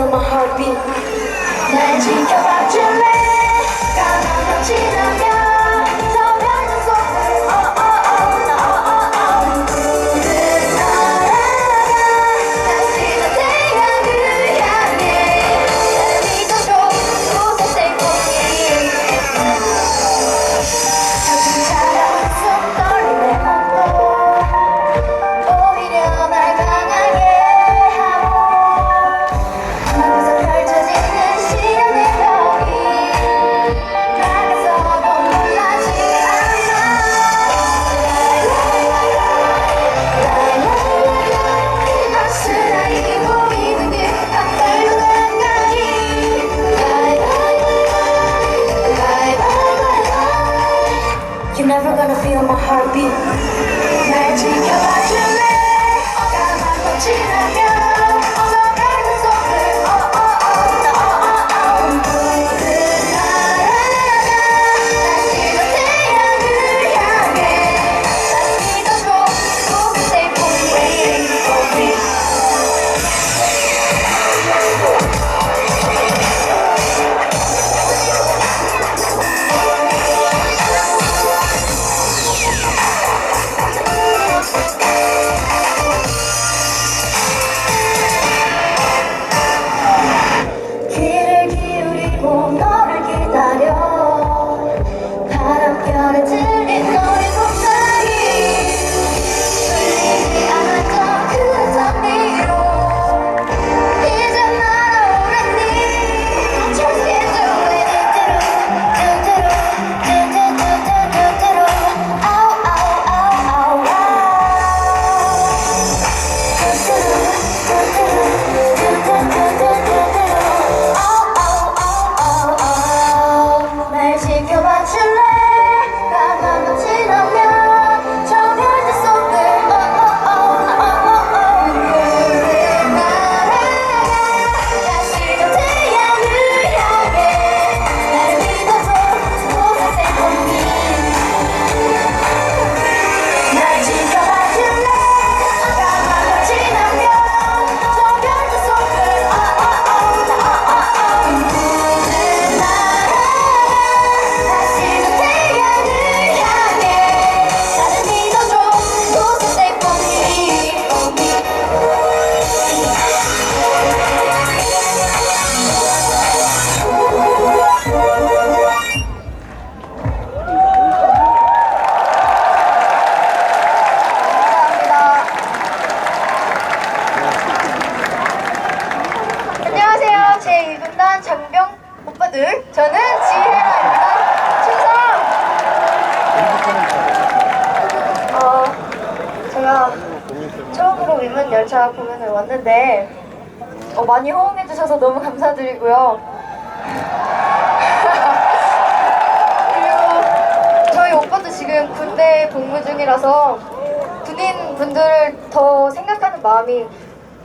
kayo mahati. Nandiyan ka 제2군단 장병 오빠들 저는 지혜라입니다 충성! 어, 제가 처음으로 위문 열차 공연을 왔는데 어, 많이 호응해 주셔서 너무 감사드리고요 그리고 저희 오빠도 지금 군대 복무 중이라서 군인 분들을 더 생각하는 마음이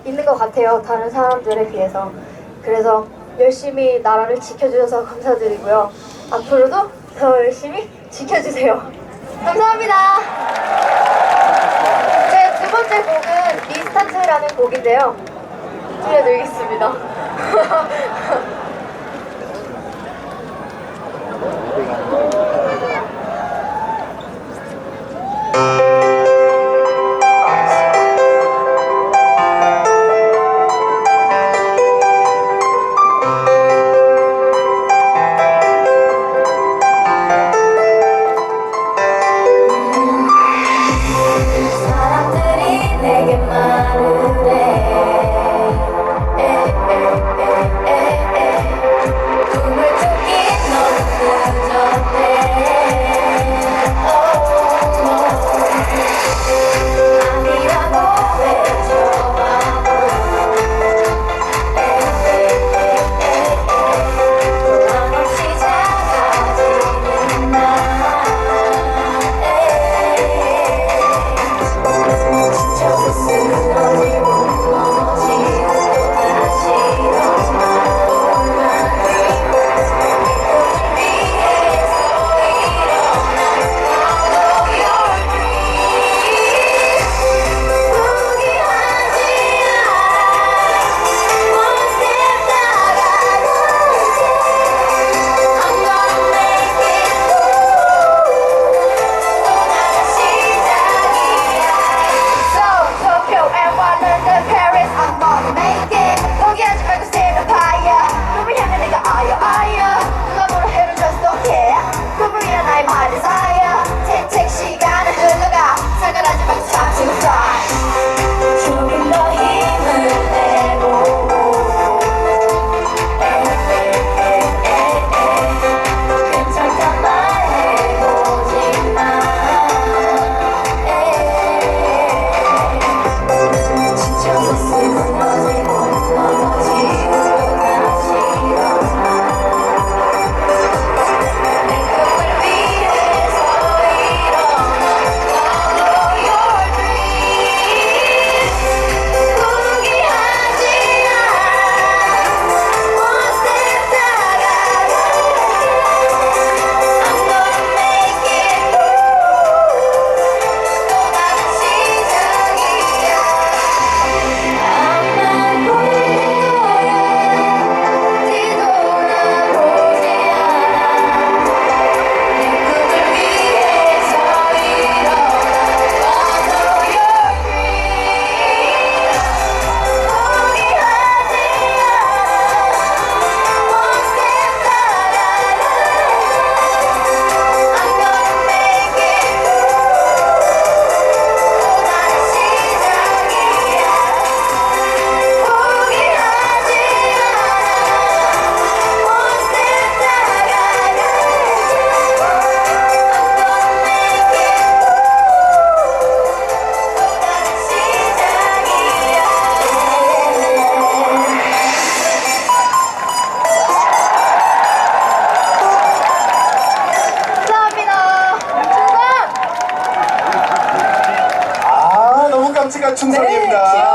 있는 것 같아요. 다른 사람들에 비해서. 그래서 열심히 나라를 지켜주셔서 감사드리고요. 앞으로도 더 열심히 지켜주세요. 감사합니다. 제 두 번째 곡은 리스타트라는 곡인데요. 들려드리겠습니다. 청소입니다.